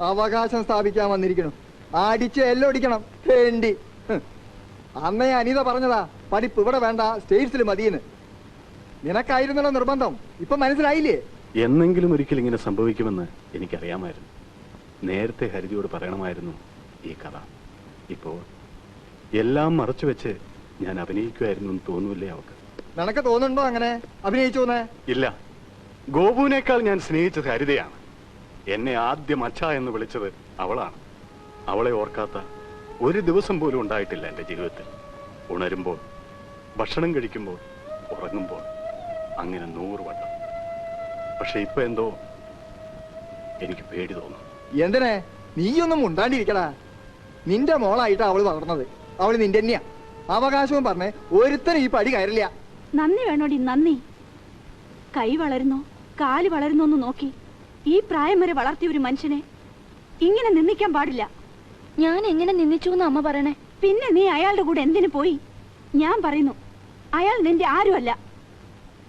അവകാശം സ്ഥാപിക്കാൻ വന്നിരിക്കണം അടിച്ച് എല്ലൊടിക്കണം. വേണ്ടി. അന്നേ അനിത പറഞ്ഞതാ പഠിപ്പ് ഇവിടെ വേണ്ട സ്റ്റേറ്റ്സിൽ മതിയെന്ന്. നിനക്കായിരുന്നല്ലോ നിർബന്ധം. ഇപ്പൊ മനസ്സിലായില്ലേ? എന്നെങ്കിലും ഒരിക്കൽ ഇങ്ങനെ സംഭവിക്കുമെന്ന് എനിക്കറിയാമായിരുന്നു. നേരത്തെ ഹരിജിയോട് പറയണമായിരുന്നു ഈ കഥ. ഇപ്പോ എല്ലാം മറച്ചു വെച്ച് ഞാൻ അഭിനയിക്കുമായിരുന്നു എന്ന് തോന്നൂല്ലേ അവക്ക്? നിനക്ക് തോന്നുന്നുണ്ടോ അങ്ങനെ? അഭിനയിച്ചു ഇല്ല. ഗോപുവിനേക്കാൾ ഞാൻ സ്നേഹിച്ചത് ഹരിതയാണ്. എന്നെ ആദ്യം അച്ഛ എന്ന് വിളിച്ചത് അവളാണ്. അവളെ ഓർക്കാത്ത ഒരു ദിവസം പോലും ഉണ്ടായിട്ടില്ല എന്റെ ജീവിതത്തിൽ. ഉണരുമ്പോൾ ഭക്ഷണം കഴിക്കുമ്പോൾ ഉറങ്ങുമ്പോൾ അങ്ങനെ നൂറ് വട്ടം. പക്ഷെ ഇപ്പൊ എന്തോ എനിക്ക് പേടി തോന്നുന്നു. എന്തിനെ? നീയൊന്നും ഉണ്ടാണ്ടിരിക്കടാ നിന്റെ മോളായിട്ടാ അവൾ വളർന്നത്. അവൾ നിന്റെ തന്നെയാ അവകാശവും പറഞ്ഞ് ഒരുത്തനും ഈ പടി കയറില്ല. നന്ദി വേണോടി നന്ദി. കൈ വളരുന്നോ കാൽ വളരുന്നോ എന്ന് നോക്കി. ഈ പ്രായം വരെ വളർത്തിയ ഒരു മനുഷ്യനെ ഇങ്ങനെ നിന്ദിക്കാൻ പാടില്ല. ഞാൻ എങ്ങനെ നിന്ദിച്ചു എന്ന് അമ്മ പറയണേ? പിന്നെ നീ അയാളുടെ കൂടെ എന്തിനു പോയി? ഞാൻ പറയുന്നു അയാൾ നിന്റെ ആരുമല്ല.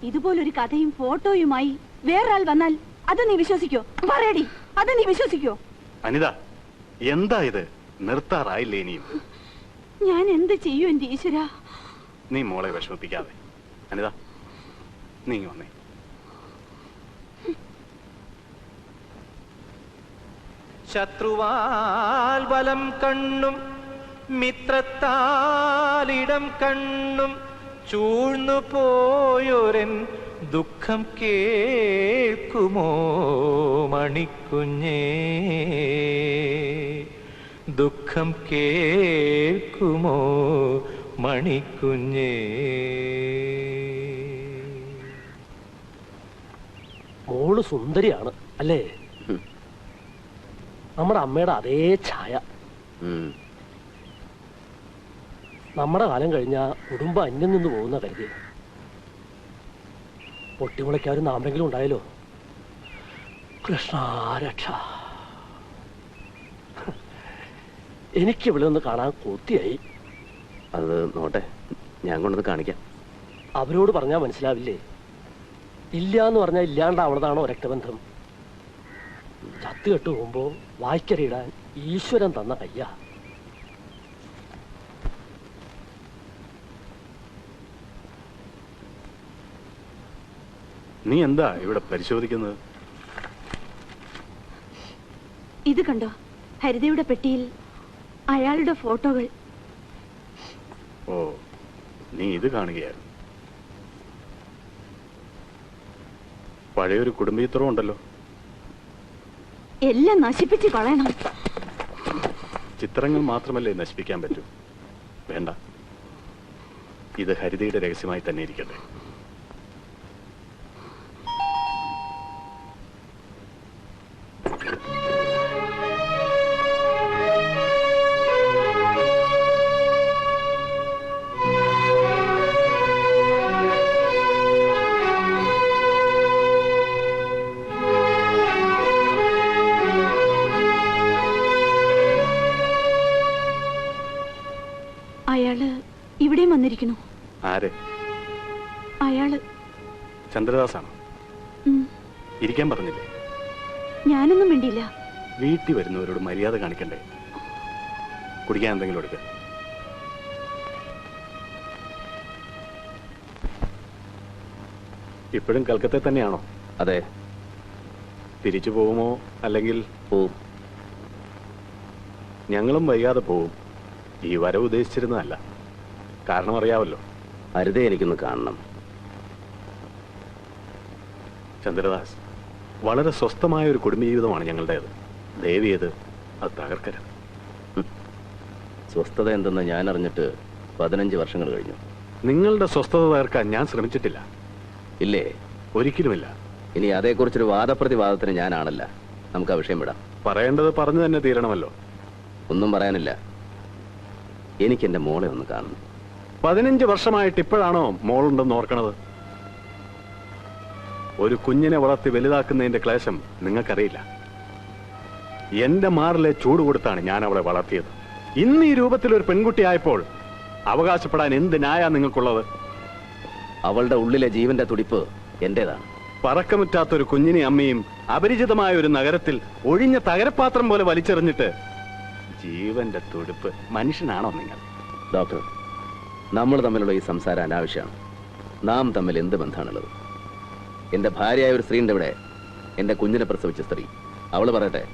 ഇതുപോലൊരു കഥയും ഫോട്ടോയുമായി വേറൊരാൾ വന്നാൽ അത് നീ വിശ്വസിക്കോ? പറയടി അത് നീ വിശ്വസിക്കോ? അനിത എന്താ ഇത്? നിർത്താറായില്ലേ ഇനിയും? ഞാൻ എന്ത് ചെയ്യും എന്റെ ഈശ്വര? നീ മോളെ വിഷമിപ്പിക്കാതെ. അനിത നീ ഇങ്ങ് വന്നേ. ശത്രുവാൽ ബലം കണ്ണും മിത്രത്താലിടം കണ്ണും ചൂഴ്ന്നു പോയൊരൻ ദുഃഖം കേൾക്കുമോ മണിക്കുഞ്ഞേ? ദുഃഖം കേൾക്കുമോ മണിക്കുഞ്ഞേ? മോൾ സുന്ദരിയാണ് അല്ലേ? നമ്മുടെ അമ്മയുടെ അതേ ഛായ. നമ്മുടെ കാലം കഴിഞ്ഞാൽ കുടുംബം അന്യം നിന്ന് പോകുന്ന കരുതി. പൊട്ടിമുളയ്ക്കാരും നാമെങ്കിലും ഉണ്ടായല്ലോ. കൃഷ്ണ രക്ഷ. എനിക്ക് ഇവിടെ ഒന്ന് കാണാൻ കൊത്തിയായി അത് നോട്ടെ ഞാൻ കൊണ്ടൊന്ന് കാണിക്കാം. അവരോട് പറഞ്ഞാൽ മനസ്സിലാവില്ലേ? ഇല്ല എന്ന് പറഞ്ഞാൽ ഇല്ലാണ്ടാവണതാണോ രക്തബന്ധം? ചത്ത് കെട്ട് പോകുമ്പോ വായിക്കരയിടാൻ ഈശ്വരൻ തന്ന കയ്യ. നീ എന്താ ഇവിടെ പരിശോധിക്കുന്നത്? ഇത് കണ്ടോ? ഹരിതയുടെ പെട്ടിയിൽ അയാളുടെ ഫോട്ടോകൾ. ഓ നീ ഇത് കാണുകയായിരുന്നു. പഴയൊരു കുടുംബീത്രം ഉണ്ടല്ലോ. എല്ലാം നശിപ്പിച്ച് കളയണം. ചിത്രങ്ങൾ മാത്രമല്ലേ നശിപ്പിക്കാൻ പറ്റൂ? വേണ്ട. ഇത് ഹരിതയുടെ രഹസ്യമായി തന്നെ ഇരിക്കട്ടെ. ആരെ? അയാൾ. ചന്ദ്രദാസാണോ? ഇരിക്കാൻ പറഞ്ഞില്ലേ? ഞാനൊന്നും മിണ്ടിയില്ല. വീട്ടിൽ വരുന്നവരോട് മര്യാദ കാണിക്കണ്ടേ? കുടിക്കാൻ എന്തെങ്കിലും എടുക്ക. ഇപ്പോഴും കൽക്കത്ത തന്നെയാണോ? അതെ. തിരിച്ചു പോകുമോ? അല്ലെങ്കിൽ പോവും. ഞങ്ങളും വൈകാതെ പോവും. ഈ വരവ് ഉദ്ദേശിച്ചിരുന്നതല്ല. കാരണം അറിയാമല്ലോ അരുതേ എനിക്കൊന്ന് കാണണം. ചന്ദ്രദാസ് വളരെ സ്വസ്ഥമായ ഒരു കുടുംബജീവിതമാണ് ഞങ്ങളുടേത്. ദേവിയത് അത് തകർക്കരുത്. സ്വസ്ഥത എന്തെന്ന് ഞാൻ അറിഞ്ഞിട്ട് പതിനഞ്ച് വർഷങ്ങൾ കഴിഞ്ഞു. നിങ്ങളുടെ സ്വസ്ഥത തകർക്കാൻ ഞാൻ ശ്രമിച്ചിട്ടില്ല. ഇല്ലേ? ഒരിക്കലുമില്ല. ഇനി അതേക്കുറിച്ചൊരു വാദപ്രതിവാദത്തിന് ഞാനാണല്ല. നമുക്ക് ആ വിഷയം വിടാം. പറയേണ്ടത് പറഞ്ഞു തന്നെ തീരണമല്ലോ. ഒന്നും പറയാനില്ല. എനിക്ക് എന്റെ മോളെ ഒന്ന് കാണണം. പതിനഞ്ച് വർഷമായിട്ട് ഇപ്പോഴാണോ മോളുണ്ടെന്ന് ഓർക്കണത്? ഒരു കുഞ്ഞിനെ വളർത്തി വലുതാക്കുന്നതിന്റെ ക്ലേശം നിങ്ങൾക്കറിയില്ല. എന്റെ മാറിലെ ചൂട് കൊടുത്താണ് ഞാൻ അവളെ വളർത്തിയത്. ഇന്ന് ഈ രൂപത്തിൽ ഒരു പെൺകുട്ടിയായപ്പോൾ അവകാശപ്പെടാൻ എന്ത് ന്യായ നിങ്ങൾക്കുള്ളത്? അവളുടെ ഉള്ളിലെ ജീവന്റെ തുടിപ്പ് എന്റേതാണ്. പറക്കമുറ്റാത്ത ഒരു കുഞ്ഞിനെ അമ്മയും അപരിചിതമായ ഒരു നഗരത്തിൽ ഒഴിഞ്ഞ തകരപാത്രം പോലെ വലിച്ചെറിഞ്ഞിട്ട് ജീവന്റെ തുടിപ്പ് മനുഷ്യനാണോ നിങ്ങൾ? ഡോക്ടർ നമ്മൾ തമ്മിലുള്ള ഈ സംസാരം അനാവശ്യമാണ്. നാം തമ്മിൽ എന്ത് ബന്ധമാണുള്ളത്? എന്റെ ഭാര്യയായ ഒരു സ്ത്രീ ഉണ്ട് ഇവിടെ. എന്റെ കുഞ്ഞിനെ പ്രസവിച്ച സ്ത്രീ. അവൾ പറയട്ടെ.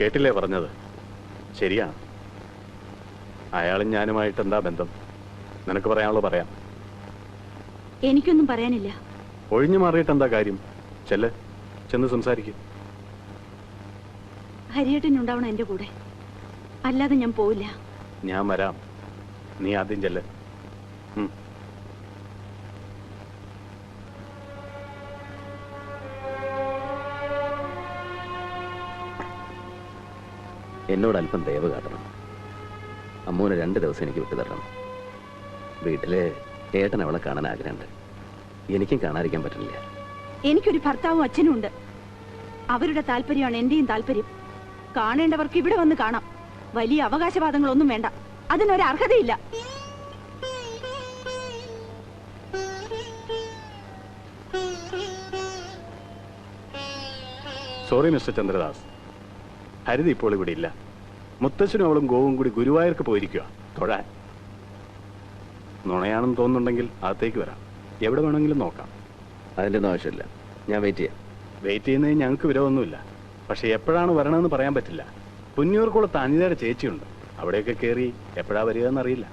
കേട്ടില്ലേ പറഞ്ഞത്? ശരിയാ. അയാളും ഞാനുമായിട്ട് എന്താ ബന്ധം? നിനക്ക് പറയാനുള്ളത് പറയാം. എനിക്കൊന്നും പറയാനില്ല. ഒഴിഞ്ഞു മാറിയിട്ട് എന്താ കാര്യം? ചെല്ല്. ചെന്ന് സംസാരിക്കും. ഹരിയേട്ടൻ ഉണ്ടാവണം എന്റെ കൂടെ. അല്ലാതെ ഞാൻ പോവില്ല. ഞാൻ വരാം. നീ ആദ്യം ചെല്ല്. എന്നോട് അല്പം ദയവ് കാട്ടണം. അമ്മൂനെ രണ്ട് ദിവസം എനിക്ക് വിട്ടു തരണം. വീട്ടിൽ ഏട്ടൻ അവളെ കാണാൻ ആഗ്രഹമുണ്ട്. എനിക്കും കാണാതിരിക്കാൻ പറ്റില്ല എനിക്കൊരു ഭർത്താവും അച്ഛനും ഉണ്ട് അവരുടെ താല്പര്യമാണ് എന്റെയും താല്പര്യം. കാണേണ്ടവർക്ക് ഇവിടെ വന്ന് കാണാം. വലിയ അവകാശവാദങ്ങളൊന്നും വേണ്ട. അതിനൊരു അർഹതയില്ല. സോറി മിസ്റ്റർ ചന്ദ്രദാസ് ഹരിത ഇപ്പോൾ ഇവിടെ ഇല്ല. മുത്തശ്ശനും അവളും ഗോവും കൂടി ഗുരുവായൂർക്ക് പോയിരിക്കുക തൊഴാൻ. നുണയാണെന്ന് തോന്നുന്നുണ്ടെങ്കിൽ അകത്തേക്ക് വരാം. എവിടെ വേണമെങ്കിലും നോക്കാം. അതിന്റെ ഒന്നും ആവശ്യമില്ല. ഞാൻ വെയിറ്റ് ചെയ്യാം. വെയിറ്റ് ചെയ്യുന്നതിന് ഞങ്ങൾക്ക് വിരോധമൊന്നുമില്ല. പക്ഷെ എപ്പോഴാണ് വരണമെന്ന് പറയാൻ പറ്റില്ല. പുന്നൂർക്കുളത്ത് അനിതയുടെ ചേച്ചിയുണ്ട്. അവിടെയൊക്കെ കയറി എപ്പോഴാ വരിക എന്നറിയില്ല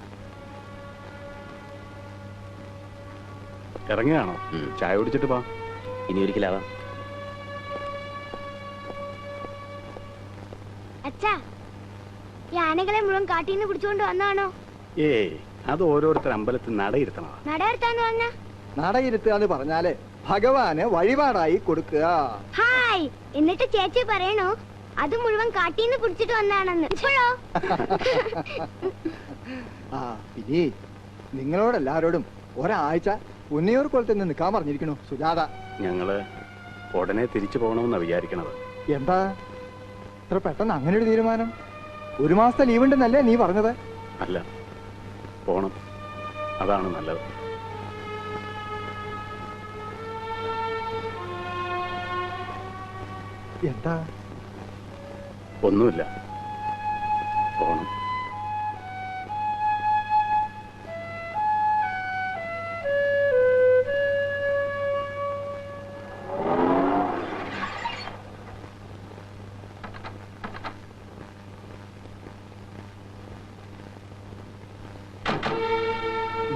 ഇറങ്ങുകയാണോ ചായ കുടിച്ചിട്ട് പോ ഇനി ഒരിക്കലാവാം. അച്ഛാ ഈ ആനകളെ മുഴുവൻ കാട്ടിൽ നിന്ന് പിടിച്ചുകൊണ്ട് വന്നാണോ ഏയ് അത് ഓരോരുത്തർ അമ്പലത്തിൽ നടയിരുത്തണോ നടയിരുത്താന്ന് പറഞ്ഞ? നടയിരുത്തുക എന്ന് പറഞ്ഞാൽ ഭഗവാന് വഴിപാടായി കൊടുക്കുക. ഹായ് എന്നിട്ട് ചേച്ചി പറയണോ അത് മുഴുവൻ കാട്ടിൽ നിന്ന് പിടിച്ചിട്ട് വന്നാണെന്ന്. ഇപ്പോഴോ? ആ പിന്നെ നിങ്ങളോടെല്ലാരോടും ഒരാഴ്ച ഉന്നയൂർ കുളത്തിൽ നിന്ന് നിൽക്കാൻ പറഞ്ഞിരിക്കണു സുജാത. ഞങ്ങൾ ഉടനെ തിരിച്ചു പോകണമെന്നാ വിചാരിക്കണത്. എന്താ? ഇത്ര പെട്ടെന്ന് അങ്ങനെ ഒരു തീരുമാനം? ഒരു മാസത്തെ ലീവ് ഉണ്ടെന്നല്ലേ നീ പറഞ്ഞത്? അല്ല പോണം. അതാണ് നല്ലത്. എന്താ? ഒന്നുമില്ല. പോണം.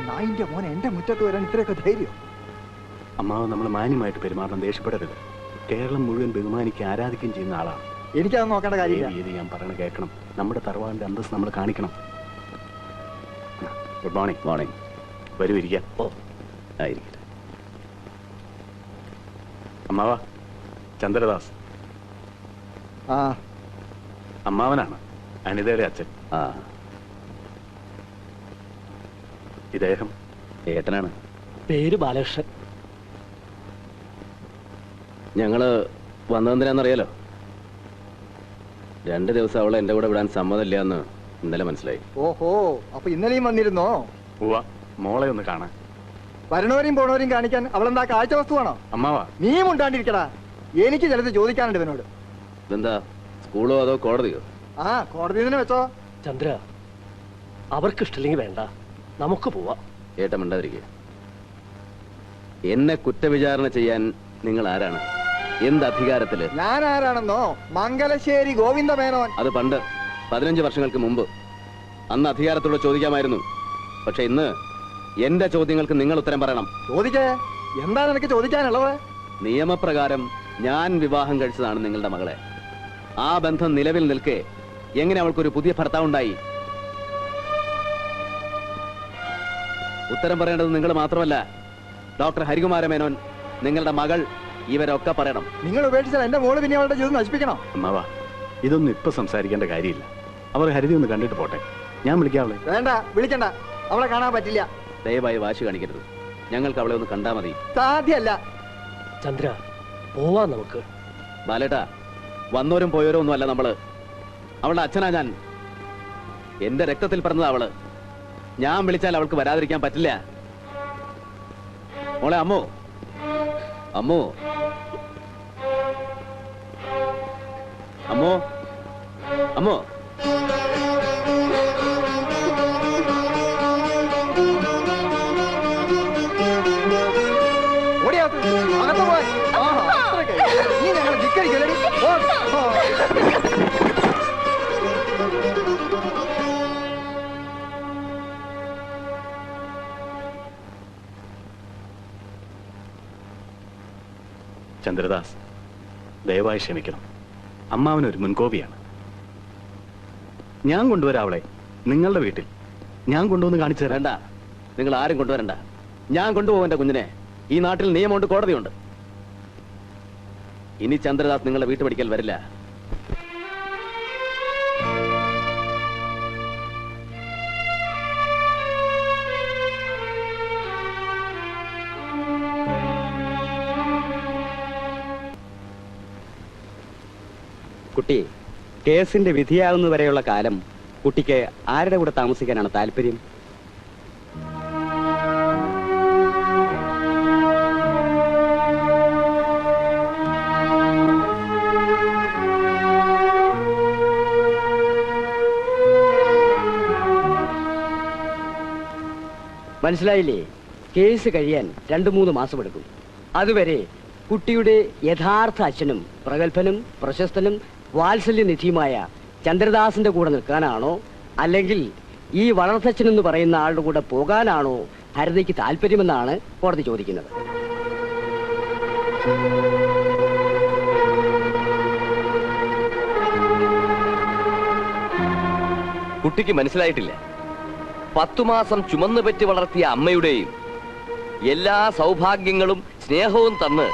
നായിന്റെ മോൻ എന്റെ മുറ്റത്ത് വരാൻ ഇത്രയൊക്കെ ധൈര്യം? അമ്മാവ് നമ്മൾ മാന്യമായിട്ട് പെരുമാറണം ദേഷ്യപ്പെടരുത്. കേരളം മുഴുവൻ ബഹുമാനിക്കുകയും ആരാധിക്കുകയും ചെയ്യുന്ന ആളാണ്. എനിക്കത് നോക്കേണ്ട കാര്യമില്ല. ഇത് ഞാൻ പറയണ കേൾക്കണം. നമ്മുടെ തറവാടിന്റെ അന്തസ് നമ്മൾ കാണിക്കണം. Good morning. മോർണിംഗ്. വരൂ ഇരിക്കാം. ഓ. ആയിരിക്കട്ടെ അമ്മാവ ചന്ദ്രദാസ് ആ. അമ്മാവനാണ്. അനിതയുടെ അച്ഛൻ. ആ. ഇദ്ദേഹം. ഏട്ടനാണ്. പേര് ബാലകൃഷ്ണൻ. ഞങ്ങൾ വന്നതെന്തിനാന്നറിയാലോ? രണ്ട് ദിവസം അവളെ എന്റെ കൂടെ വിടാൻ സമ്മതമില്ല എന്ന് ഇന്നലെ മനസ്സിലായി. ഓഹോ അപ്പൊ ഇന്നലെയും വന്നിരുന്നോ? ഉവ്വ മോളെ ഒന്ന് കാണാൻ. വരണവരെയും പോണവരെയും കാണിക്കാൻ അവളെന്താ കാഴ്ച വസ്തുവാണോ? അമ്മാവാ. നീ മുണ്ടാണ്ടിരിക്കടാ എനിക്ക് ചിലത് ചോദിക്കാനുണ്ട് ഇവനോട്. ഇതെന്താ സ്കൂളോ അതോ കോടതിയോ? ആ കോടതി തന്നെ വെച്ചോ. ചന്ദ്ര അവർക്ക് ഇഷ്ടമില്ലെങ്കിൽ വേണ്ട. നമുക്ക് പോവാം. ഏട്ടൻ മിണ്ടാതിരിക്കുക. എന്നെ കുറ്റവിചാരണ ചെയ്യാൻ നിങ്ങൾ ആരാണ്? എന്ത് അധികാരത്തിൽ? ഞാൻ ആരാണെന്നോ മംഗലശ്ശേരി ഗോവിന്ദ മേനോൻ അത് പണ്ട് പതിനഞ്ച് വർഷങ്ങൾക്ക് മുമ്പ്. അന്ന് അധികാരത്തോട് ചോദിക്കാമായിരുന്നു. പക്ഷെ ഇന്ന് എന്റെ ചോദ്യങ്ങൾക്ക് നിങ്ങൾ ഉത്തരം പറയണം. ചോദിച്ചേ? എന്താണ് എനിക്ക് ചോദിക്കാനുള്ളത്? നിയമപ്രകാരം ഞാൻ വിവാഹം കഴിച്ചതാണ് നിങ്ങളുടെ മകളെ. ആ ബന്ധം നിലവിൽ നിൽക്കെ എങ്ങനെ അവൾക്കൊരു പുതിയ ഭർത്താവുണ്ടായി ഉത്തരം പറയേണ്ടത് നിങ്ങൾ മാത്രമല്ല ഡോക്ടർ ഹരികുമാര മേനോൻ നിങ്ങളുടെ മകൾ ഇവരൊക്കെ പറയണം. നിങ്ങൾ ഉപേക്ഷിച്ചാൽ എന്റെ മോൾ പിന്നെ അവളുടെ ജീവിതം നശിപ്പിക്കണം. അമ്മാവാ ഇതൊന്നും ഇപ്പൊ സംസാരിക്കേണ്ട കാര്യമില്ല. അവർ ഹരിതി ഒന്ന് കണ്ടിട്ട് പോട്ടെ. ഞാൻ വിളിക്കാവളെ വേണ്ട വിളിക്കണ്ട. അവളെ കാണാൻ പറ്റില്ല. ദയവായി വാശി കാണിക്കരുത്. ഞങ്ങൾക്ക് അവളെ ഒന്ന് കണ്ടാ മതി. സാധ്യല്ല. ചന്ദ്ര പോവാ നമുക്ക്. ബാലേട്ടാ വന്നോരും പോയോരും ഒന്നും അല്ല നമ്മൾ. അവളുടെ അച്ഛനാ ഞാൻ. എന്റെ രക്തത്തിൽ പറഞ്ഞതാ അവൾ. ഞാൻ വിളിച്ചാൽ അവൾക്ക് വരാതിരിക്കാൻ പറ്റില്ല. മോളെ അമ്മോ. അമ്മോ. അമ്മോ. അമ്മോ. ചന്ദ്രദാസ് ദയവായി ക്ഷമിക്കണം. അമ്മാവനൊരു മുൻകോപിയാണ്. ഞാൻ കൊണ്ടുവരാവളെ നിങ്ങളുടെ വീട്ടിൽ. ഞാൻ കൊണ്ടുവന്ന് കാണിച്ചു തരണ്ട നിങ്ങൾ ആരും കൊണ്ടുവരണ്ട. ഞാൻ കൊണ്ടുപോകും എന്റെ കുഞ്ഞിനെ. ഈ നാട്ടിൽ നിയമമുണ്ട് കോടതിയുണ്ട്. ഇനി ചന്ദ്രദാസ് നിങ്ങളെ വീട്ടുപടിക്കൽ വരില്ല. കുട്ടി കേസിന്റെ വിധിയാകുന്നവരെയുള്ള കാലം കുട്ടിക്ക് ആരുടെ കൂടെ താമസിക്കാനാണ് താല്പര്യം? മനസ്സിലായില്ലേ? കേസ് കഴിയാൻ രണ്ടു മൂന്ന് മാസം എടുക്കും. അതുവരെ കുട്ടിയുടെ യഥാർത്ഥ അച്ഛനും പ്രഗത്ഭനും പ്രശസ്തനും വാത്സല്യനിധിയുമായ ചന്ദ്രദാസിന്റെ കൂടെ നിൽക്കാനാണോ? അല്ലെങ്കിൽ ഈ വളർത്തച്ഛൻ എന്ന് പറയുന്ന ആളുടെ കൂടെ പോകാനാണോ ഹരിതയ്ക്ക് താല്പര്യമെന്നാണ് കോടതി ചോദിക്കുന്നത്. കുട്ടിക്ക് മനസ്സിലായിട്ടില്ല. പത്തു മാസം ചുമന്നു പറ്റി വളർത്തിയ അമ്മയുടെയും എല്ലാ സൗഭാഗ്യങ്ങളും സ്നേഹവും തന്ന്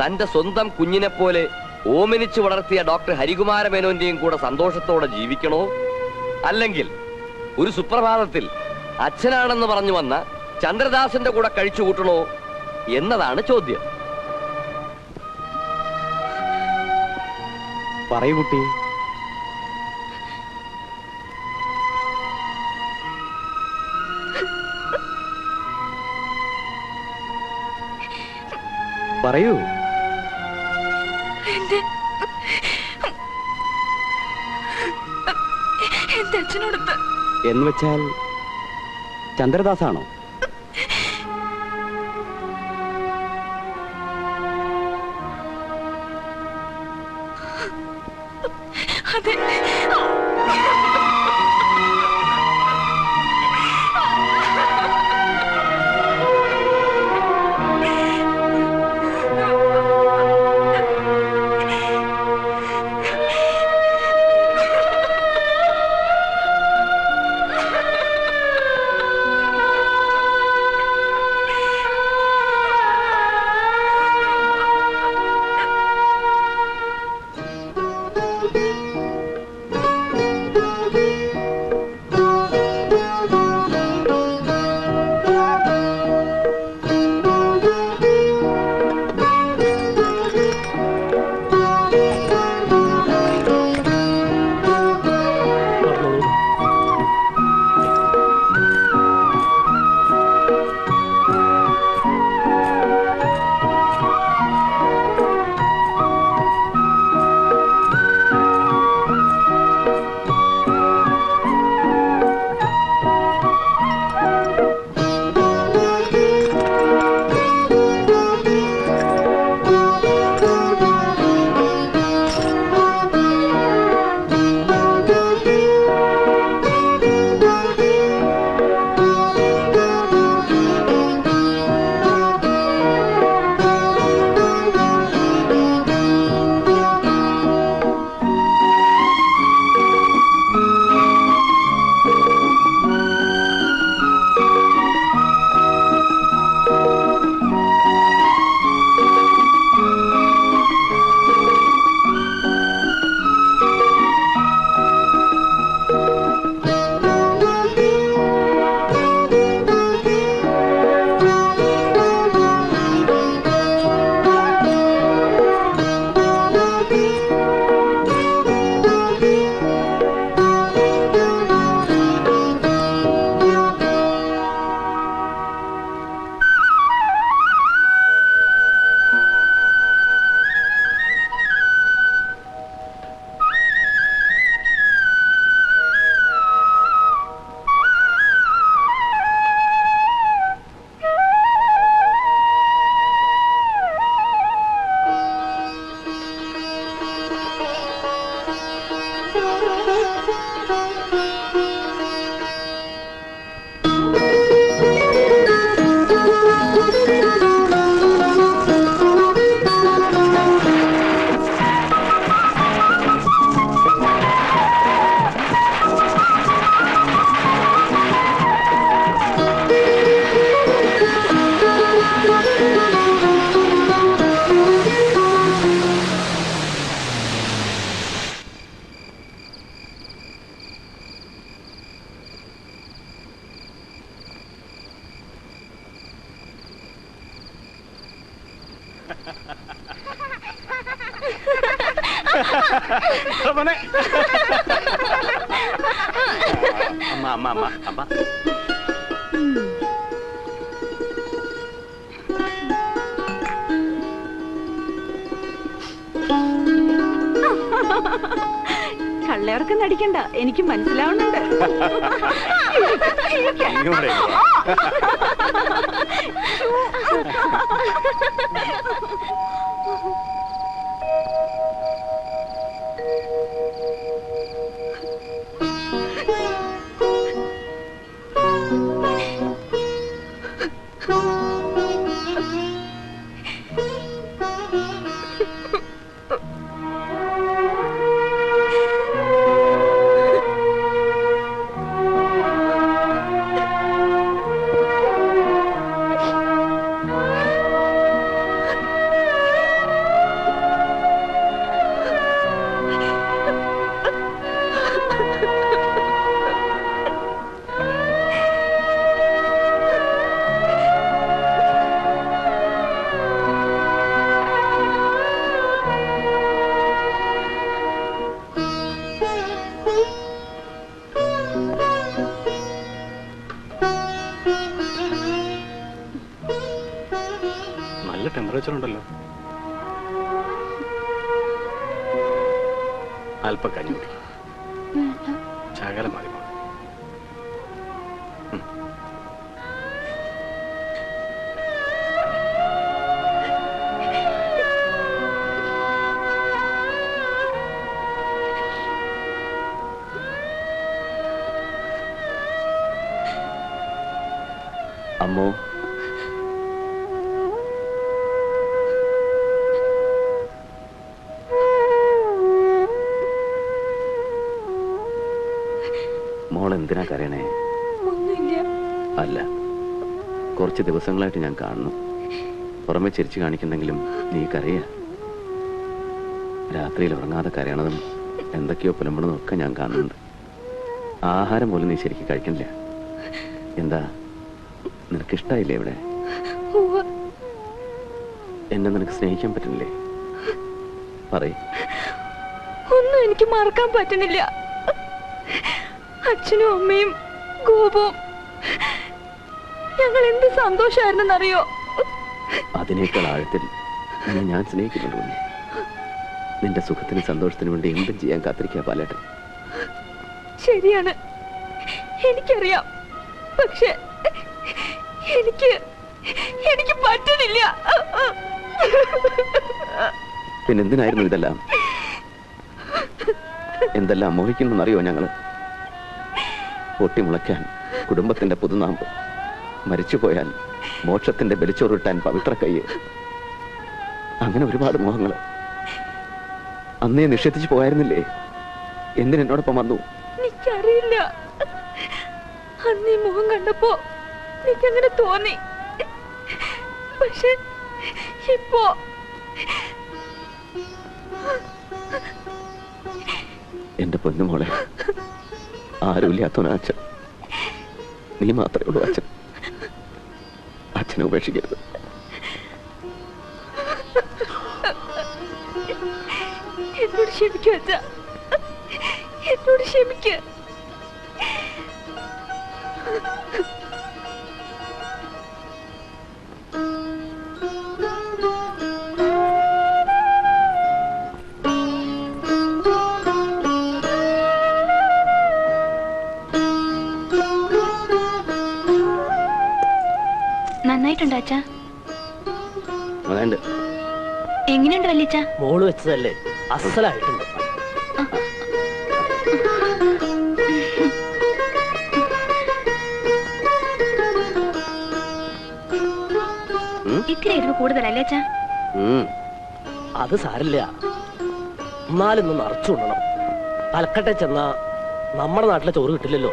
തന്റെ സ്വന്തം കുഞ്ഞിനെ പോലെ ഓമനിച്ചു വളർത്തിയ ഡോക്ടർ ഹരികുമാര മേനോന്റെയും കൂടെ സന്തോഷത്തോടെ ജീവിക്കണോ? അല്ലെങ്കിൽ ഒരു സുപ്രഭാതത്തിൽ അച്ഛനാണെന്ന് പറഞ്ഞു വന്ന ചന്ദ്രദാസന്റെ കൂടെ കഴിച്ചു കൂട്ടണോ എന്നതാണ് ചോദ്യം. പറയൂ കുട്ടി. പറയൂ. എന്ന് വെച്ചാൽ ചന്ദ്രദാസാണോ? അതെ. കള്ളയിറക്കം നടിക്കണ്ട. എനിക്ക് മനസ്സിലാവുന്നുണ്ട്. ഇങ്ങോട്ടേ അമ്മോ. മോൾ എന്തിനാ കരയണേ? അല്ല. കുറച്ച് ദിവസങ്ങളായിട്ട് ഞാൻ കാണുന്നു. പുറമെ ചിരിച്ചു കാണിക്കുന്നെങ്കിലും നീ കരയ. രാത്രിയിൽ ഉറങ്ങാതെ കരയണതും എന്തൊക്കെയോ പുലമ്പണതും ഒക്കെ ഞാൻ കാണുന്നുണ്ട്. ആഹാരം പോലും നീ ശരിക്കും കഴിക്കണില്ല എന്താ? നിനക്കിഷ്ടായില്ലേ ഇവിടെ? എന്നെ നിനക്ക് സ്നേഹിക്കാൻ പറ്റുന്നില്ലേ? പറയും. ഒന്നും എനിക്ക് മറക്കാൻ പറ്റുന്നില്ല. അച്ഛനും അമ്മയും ഗോപവും ഞങ്ങൾ എന്ത് സന്തോഷമായിരുന്നെന്നറിയോ അതിനേക്കാൾ ആഴത്തിൽ ഞാൻ സ്നേഹിക്കുന്നുണ്ട് നിന്റെ സുഖത്തിനും സന്തോഷത്തിനും വേണ്ടി എന്തും ചെയ്യാൻ കാത്തിരിക്കുക പാലേട്ടൻ. ശരിയാണ്. എനിക്കറിയാം. പക്ഷെ എനിക്ക് എനിക്ക് പറ്റുന്നില്ല. പിന്നെന്തിനായിരുന്നു ഇതെല്ലാം? എന്തെല്ലാം മോഹിക്കുന്നെന്നറിയോ ഞങ്ങൾ? പൊട്ടിമുളയ്ക്കാൻ കുടുംബത്തിന്റെ പുതുനാമ്പ് മരിച്ചുപോയാൽ മോക്ഷത്തിന്റെ ബലിച്ചോറിട്ടാൻ പവിത്ര കയ്യ്. അങ്ങനെ ഒരുപാട് മോഹങ്ങൾ അന്നേ നിഷേധിച്ചു പോയായിരുന്നില്ലേ? എന്തിനെന്നോടൊപ്പം വന്നു? എനിക്കറിയില്ല. അന്നീ മുഖം കണ്ടപ്പോ എനിക്കങ്ങനെ തോന്നി. പക്ഷെ ഇപ്പോ എന്റെ പൊന്നുമോളെ ആരുമില്ലാത്തവന അച്ഛൻ. നീ മാത്രമേ ഉള്ളൂ അച്ഛൻ. അച്ഛനെ ഉപേക്ഷിക്കരുത്. എന്നോട് ക്ഷമിക്കൂ അച്ഛ. എന്നോട് ക്ഷമിക്ക്. മോൾ വെച്ചതല്ലേ? അസലായിട്ടുണ്ട്. ഇത്തിരി എരിവ് കൂടുതലല്ലേ അച്ഛ? അത് സാരില്ല എന്നാലിന്ന് നിറച്ചു കൊണ്ടണം തലക്കട്ടെ ചെന്നാ നമ്മുടെ നാട്ടിലെ ചോറ് കിട്ടില്ലല്ലോ.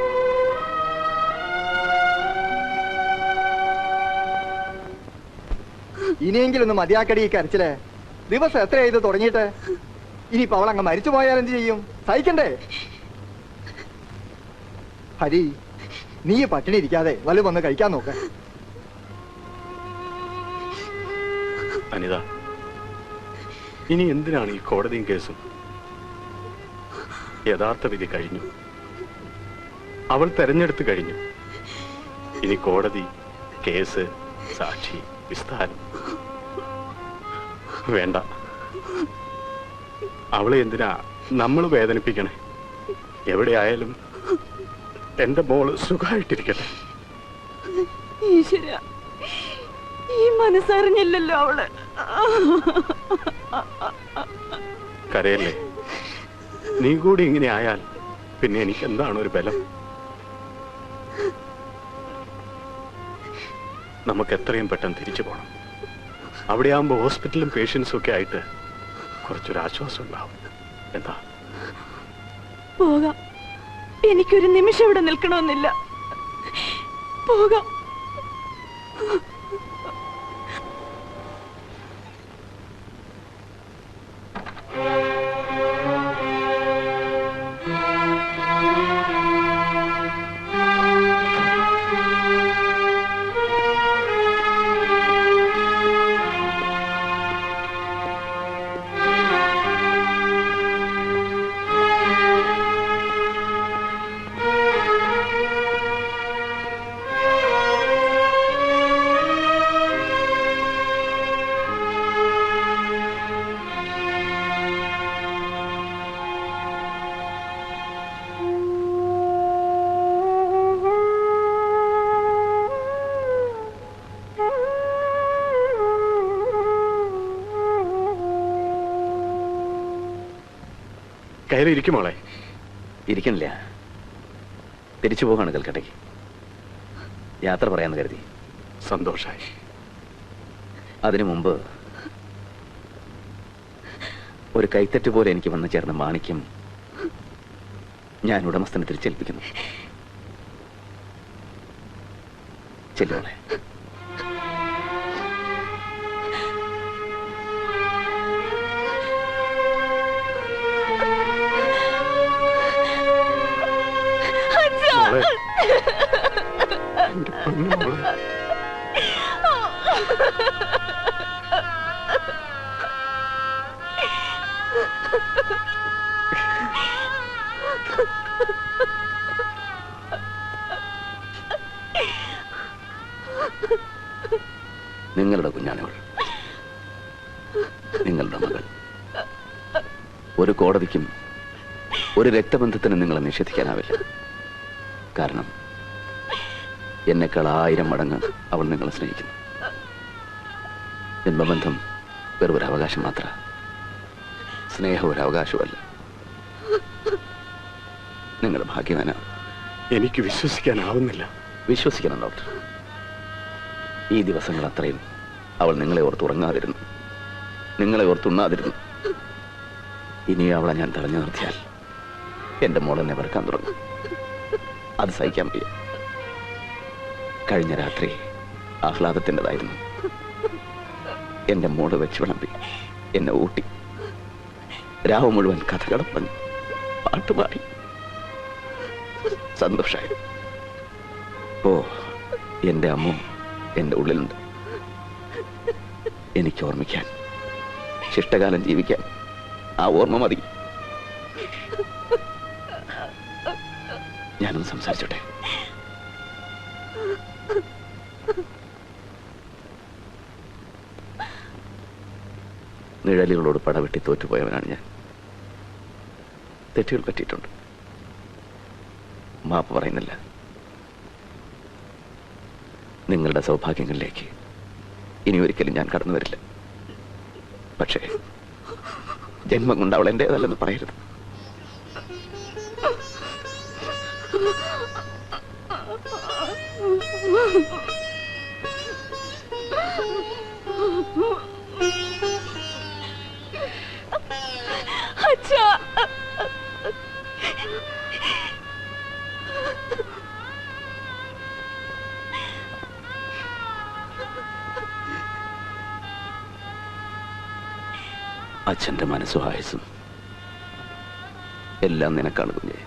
ഇനിയെങ്കിലും ഒന്ന് മതിയാക്കടി ഈ കരച്ചിൽ. ദിവസം എത്ര ചെയ്ത് തുടങ്ങിയിട്ട്? ഇനിയിപ്പോ അവൾ അങ്ങ് മരിച്ചു പോയാൽ എന്ത് ചെയ്യും? സഹിക്കണ്ടേ? ഹരി നീ പട്ടിണി ഇരിക്കാതെ വലു വന്ന് കഴിക്കാൻ നോക്ക. അനിത ഇനി എന്തിനാണ് ഈ കോടതിയും കേസും? യഥാർത്ഥ വിധി കഴിഞ്ഞു. അവൾ തെരഞ്ഞെടുത്ത് കഴിഞ്ഞു. ഇനി കോടതി കേസ് സാക്ഷി വിസ്താരം. വേണ്ട. അവളെ എന്തിനാ നമ്മൾ വേദനിപ്പിക്കണേ? എവിടെയായാലും എന്റെ മോൾ സുഖമായിട്ടിരിക്കട്ടെ ഈശ്വര ഈ മനസ്സറിഞ്ഞില്ലല്ലോ അവൾ. കരയല്ലേ? നീ കൂടി ഇങ്ങനെ ആയാൽ പിന്നെ എനിക്ക് എന്താണ് ഒരു ബലം? നമുക്ക് എത്രയും പെട്ടെന്ന് തിരിച്ചു പോകണം അവിടെ ആകുമ്പോൾ ഹോസ്പിറ്റലും പേഷ്യൻസും ഒക്കെ ആയിട്ട് കുറച്ചൊരു ആശ്വാസം ഉണ്ടാവും. എന്താ? പോകാം. എനിക്കൊരു നിമിഷം ഇവിടെ നിൽക്കണമെന്നില്ല. പോകാം. കയറി ഇരിക്കും മോളെ. ഇരിക്കണില്ല. തിരിച്ചു പോകാണ് കൽക്കട്ടയ്ക്ക്. യാത്ര പറയാന്ന് കരുതി. സന്തോഷായി. അതിനു മുമ്പ് ഒരു കൈത്തറ്റ് പോലെ എനിക്ക് വന്നു ചേർന്ന മാണിക്യം ഞാൻ ഉടമസ്ഥനെ തിരിച്ചേൽപ്പിക്കുന്നു ചെല്ലോളെ നിങ്ങളുടെ കുഞ്ഞാണവൾ. നിങ്ങളുടെ മകൾ. ഒരു കോടതിക്കും ഒരു രക്തബന്ധത്തിന് നിങ്ങളെ നിഷേധിക്കാനാവില്ല. കാരണം എന്നെക്കാൾ ആയിരം മടങ്ങ് അവൾ നിങ്ങളെ സ്നേഹിക്കുന്നു. ജന്മബന്ധം വെറും ഒരു അവകാശം മാത്ര. സ്നേഹം ഒരു അവകാശമല്ല നിങ്ങളുടെ ഭാഗ്യവാനാണ് എനിക്ക് വിശ്വസിക്കാനാവുന്നില്ല. വിശ്വസിക്കണം ഡോക്ടർ. ഈ ദിവസങ്ങൾ അത്രയും അവൾ നിങ്ങളെ ഓർത്ത് ഉറങ്ങാതിരുന്നു. നിങ്ങളെ ഓർത്തുണ്ണാതിരുന്നു ഇനി അവളെ ഞാൻ തടഞ്ഞു നിർത്തിയാൽ എന്റെ മോളെന്നെ വെറുക്കാൻ തുടങ്ങും. അത് സഹിക്കാൻ വയ്യ. കഴിഞ്ഞ രാത്രി ആഹ്ലാദത്തിന്റെതായിരുന്നു. എന്റെ മോൾ വെച്ച് വിളമ്പി എന്നെ ഊട്ടി. രാവ് മുഴുവൻ കഥകളും പറഞ്ഞു പാട്ടുപാടി. സന്തോഷായി. ഓ എന്റെ അമ്മ എന്റെ ഉള്ളിലുണ്ട്. എനിക്ക് ഓർമ്മിക്കാൻ ശിഷ്ടകാലം ജീവിക്കാൻ ആ ഓർമ്മ മതി. ഞാനൊന്ന് സംസാരിച്ചോട്ടെ? നിഴലുകളോട് പടവെട്ടി തോറ്റുപോയവനാണ് ഞാൻ. തെറ്റുകൾ പറ്റിയിട്ടുണ്ട്. മാപ്പ് പറയുന്നില്ല. നിങ്ങളുടെ സൗഭാഗ്യങ്ങളിലേക്ക് ഇനി ഒരിക്കലും ഞാൻ കടന്നു വരില്ല. പക്ഷേ ജന്മം കൊണ്ട് അവൾ എന്റേതല്ലെന്ന് പറയരുത്. അച്ഛാ അച്ഛന്റെ മനസ്സും ആയുസും. എല്ലാം നിനക്കാണ് കുഞ്ഞെ.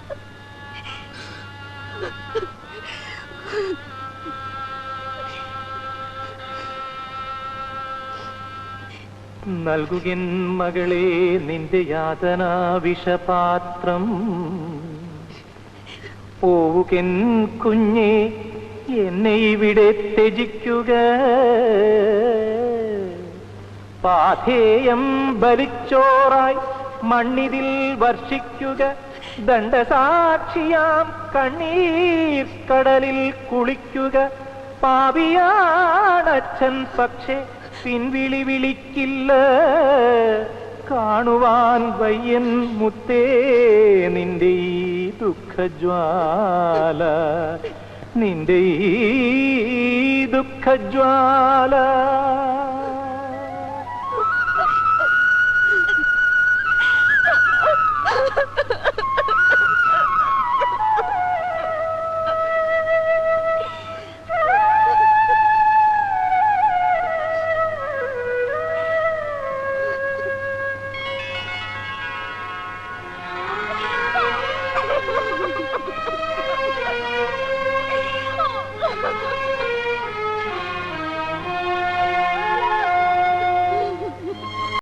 നൽകുകിൻ മകളെ നിന്റെ യാതനാ വിഷപാത്രം പോവുകൻ കുഞ്ഞെ എന്നെ ഇവിടെ ത്യജിക്കുക. പാഥേയം ബലിച്ചോറായി മണ്ണിതിൽ വർഷിക്കുക. ദണ്ഡസാക്ഷിയാം കണ്ണീർ കടലിൽ കുളിക്കുക. പാപിയാണച്ഛൻ പക്ഷെ പിൻവിളി വിളിക്കില്ല. കാണുവാൻ വയ്യൻ മുത്തേ നിന്റെ ഈ ദുഃഖജ്വാല. നിന്റെ ഈ ദുഃഖജ്വാല.